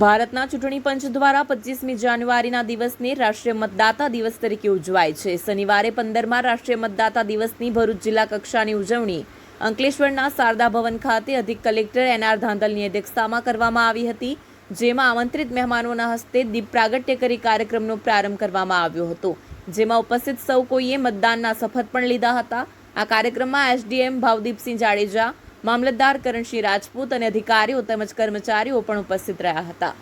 ભારતના ચૂંટણી પંચ દ્વારા પચીસમી જાન્યુઆરીના દિવસને રાષ્ટ્રીય મતદાતા દિવસ તરીકે ઉજવાય છે. શનિવારે પંદરમાં રાષ્ટ્રીય મતદાતા દિવસની ભરૂચ જિલ્લા કક્ષાની ઉજવણી અંકલેશ્વરના શારદા ભવન ખાતે અધિક કલેક્ટર એનઆર ધાંધલની અધ્યક્ષતામાં કરવામાં આવી હતી, જેમાં આમંત્રિત મહેમાનોના હસ્તે દીપ પ્રાગટ્ય કરી કાર્યક્રમનો પ્રારંભ કરવામાં આવ્યો હતો. જેમાં ઉપસ્થિત સૌ કોઈએ મતદાનના શપથ પણ લીધા હતા. આ કાર્યક્રમમાં એસડીએમ ભાવદીપસિંહ જાડેજા મામલતદાર કરણસિંહ રાજપૂત અને અધિકારીઓ તેમજ કર્મચારીઓ પણ ઉપસ્થિત રહ્યા હતા.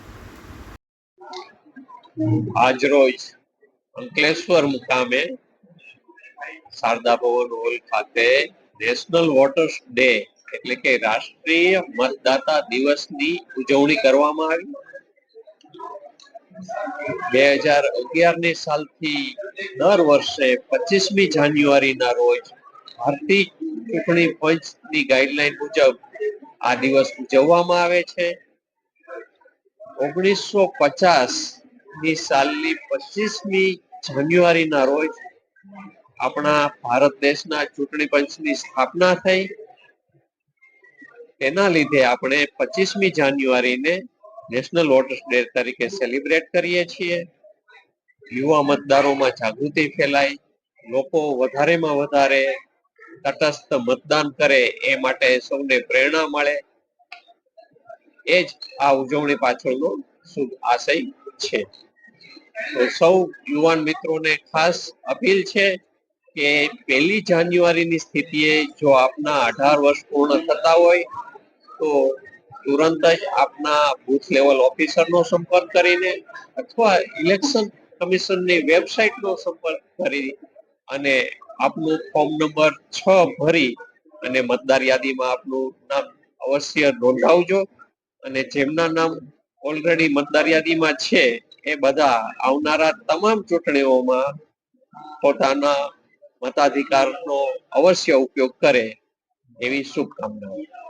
આજરોજ અંકલેશ્વર મુકામે શારદા ભવન હોલ ખાતે નેશનલ વોટર્સ ડે એટલે કે રાષ્ટ્રીય મતદાતા દિવસની ઉજવણી કરવામાં આવી. બે હજાર અગિયારની સાલથી દર વર્ષે પચીસમી જાન્યુઆરીના રોજ ભારતીય ચૂંટણી પંચની ગાઈડલાઈન મુજબ આ દિવસ ઉજવવામાં આવે છે. ઓગણીસો પચાસની સાલની પચીસમી જાન્યુઆરીના રોજ આપણા ભારત દેશના ચૂંટણી પંચની સ્થાપના થઈ. તેના લીધે આપણે પચીસમી જાન્યુઆરીને નેશનલ વોટર્સ ડે તરીકે સેલિબ્રેટ કરીએ છીએ. યુવા મતદારોમાં જાગૃતિ ફેલાય, લોકો વધારેમાં વધારે તટસ્થ મતદાન કરે એ માટે સૌને પ્રેરણા મળે. એ જ આ ઉજવણી પાછળનો શુભ આશય છે. તો સૌ યુવાન મિત્રોને ખાસ અપીલ છે કે પહેલી જાન્યુઆરીની સ્થિતિએ જો આપના અઢાર વર્ષ પૂર્ણ થતા હોય, તો તુરંત જ આપના બુથ લેવલ ઓફિસરનો સંપર્ક કરીને અથવા ઇલેક્શન કમિશનની વેબસાઇટનો સંપર્ક કરી અને આપનું ફોર્મ નંબર છ ભરી અને મતદાર યાદીમાં આપનું નામ અવશ્ય નોંધાવજો. અને જેમના નામ ઓલરેડી મતદાર યાદીમાં છે, એ બધા આવનારા તમામ ચૂંટણીઓમાં પોતાના મતાધિકારનો અવશ્ય ઉપયોગ કરે એવી શુભકામનાઓ.